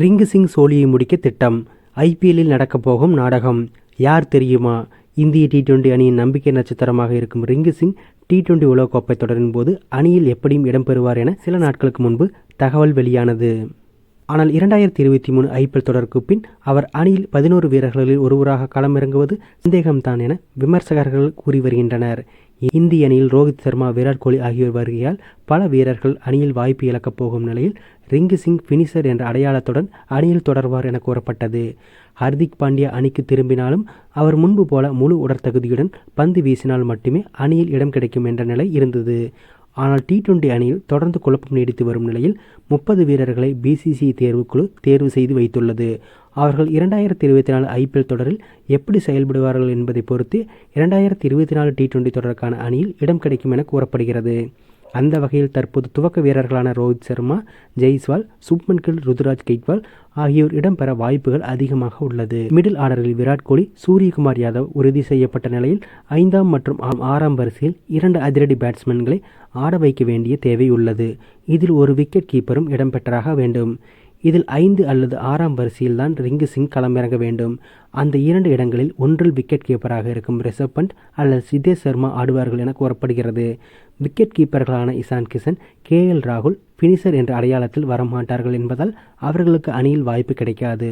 ரிங்கு சிங் சோலியை முடிக்க திட்டம். ஐபிஎல்லில் நடக்கப் போகும் நாடகம். யார் தெரியுமா? இந்திய டி டுவெண்டி அணியின் நம்பிக்கை நட்சத்திரமாக இருக்கும் ரிங்கு சிங் டி டுவெண்டி உலகக்கோப்பை தொடரின் போது அணியில் எப்படியும் இடம்பெறுவார் என சில நாட்களுக்கு முன்பு தகவல் வெளியானது. ஆனால் இரண்டாயிரத்தி இருபத்தி மூணு ஐபிஎல் தொடருக்கு பின் அவர் அணியில் பதினோரு வீரர்களில் ஒருவராக களமிறங்குவது சந்தேகம்தான் என விமர்சகர்கள் கூறி வருகின்றனர். இந்திய அணியில் ரோஹித் சர்மா விராட் கோலி ஆகியோர் வருகையால் பல வீரர்கள் அணியில் வாய்ப்பு இழக்கப் போகும் நிலையில் ரிங்கு சிங் பினிஷர் என்ற அடையாளத்துடன் அணியில் தொடர்வார் என கூறப்பட்டது. ஹர்திக் பாண்டியா அணிக்கு திரும்பினாலும் அவர் முன்பு போல முழு உடற்தகுதியுடன் பந்து வீசினால் மட்டுமே அணியில் இடம் கிடைக்கும் என்ற நிலை இருந்தது. ஆனால் டி டுவெண்டி அணியில் தொடர்ந்து குழப்பம் நீடித்து வரும் நிலையில் முப்பது வீரர்களை பிசிசி தேர்வுக்குழு தேர்வு செய்து வைத்துள்ளது. அவர்கள் இரண்டாயிரத்தி இருபத்தி நாலு ஐபிஎல் தொடரில் எப்படி செயல்படுவார்கள் என்பதை பொறுத்து இரண்டாயிரத்தி இருபத்தி நாலு டி டுவெண்டி தொடருக்கான அணியில் இடம் கிடைக்கும் என கூறப்படுகிறது. அந்த வகையில் தற்போது துவக்க வீரர்களான ரோஹித் சர்மா ஜெய்ஸ்வால் சுப்மன் கில் ருதுராஜ் கெய்ட்வால் ஆகியோர் இடம்பெற வாய்ப்புகள் அதிகமாக உள்ளது. மிடில் ஆர்டரில் விராட் கோலி சூரியகுமார் யாதவ் உறுதி செய்யப்பட்ட நிலையில் ஐந்தாம் மற்றும் ஆறாம் வரிசையில் இரண்டு அதிரடி பேட்ஸ்மேன்களை ஆட வைக்க வேண்டிய தேவை உள்ளது. இதில் ஒரு விக்கெட் கீப்பரும் இடம்பெற்றாக வேண்டும். இதில் ஐந்து அல்லது ஆறாம் வரிசையில் தான் ரிங்கு சிங் களமிறங்க வேண்டும். அந்த இரண்டு இடங்களில் ஒன்றில் விக்கெட் கீப்பராக இருக்கும் ரிஷப் பண்ட் அல்லது சிதேஷ் சர்மா ஆடுவார்கள் என கூறப்படுகிறது. விக்கெட் கீப்பர்களான இசான் கிஷன் கே எல் ராகுல் பினிஷர் என்ற அடையாளத்தில் வரமாட்டார்கள் என்பதால் அவர்களுக்கு அணியில் வாய்ப்பு கிடைக்காது.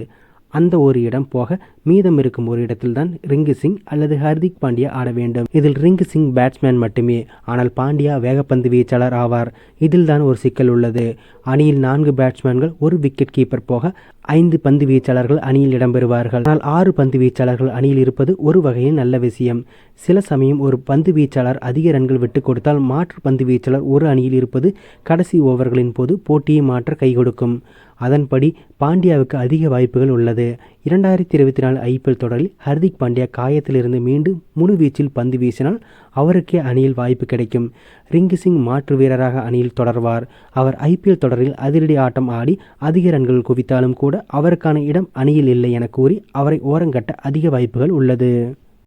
அந்த ஒரு இடம் போக மீதம் இருக்கும் ஒரு இடத்தில் தான் ரிங்கு சிங் அல்லது ஹர்திக் பாண்டியா ஆட வேண்டும். இதில் ரிங்கு சிங் பேட்ஸ்மேன் மட்டுமே. ஆனால் பாண்டியா வேகப்பந்து வீச்சாளர் ஆவார். இதில் தான் ஒரு சிக்கல் உள்ளது. அணியில் நான்கு பேட்ஸ்மேன்கள் ஒரு விக்கெட் கீப்பர் போக ஐந்து பந்து வீச்சாளர்கள் அணியில் இடம்பெறுவார்கள். ஆனால் ஆறு பந்து வீச்சாளர்கள் அணியில் இருப்பது ஒரு வகையில் நல்ல விஷயம். சில சமயம் ஒரு பந்து வீச்சாளர் அதிக ரன்கள் விட்டு கொடுத்தால் மாற்று பந்து வீச்சாளர் ஒரு அணியில் இருப்பது கடைசி ஓவர்களின் போது போட்டியை மாற்ற கை கொடுக்கும். அதன்படி பாண்டியாவுக்கு அதிக வாய்ப்புகள் உள்ளது. இரண்டாயிரத்தி இருபத்தி நாலு ஐபிஎல் தொடரில் ஹர்திக் பாண்டியா காயத்திலிருந்து மீண்டும் முழு வீச்சில் பந்து வீசினால் அவருக்கே அணியில் வாய்ப்பு கிடைக்கும். ரிங்கு சிங் மாற்று வீரராக அணியில் தொடர்வார். அவர் ஐபிஎல் தொடரில் அதிரடி ஆட்டம் ஆடி அதிக ரன்கள் குவித்தாலும் கூட அவருக்கான இடம் அணியில் இல்லை என கூறி அவரை ஓரங்கட்ட அதிக வாய்ப்புகள் உள்ளது.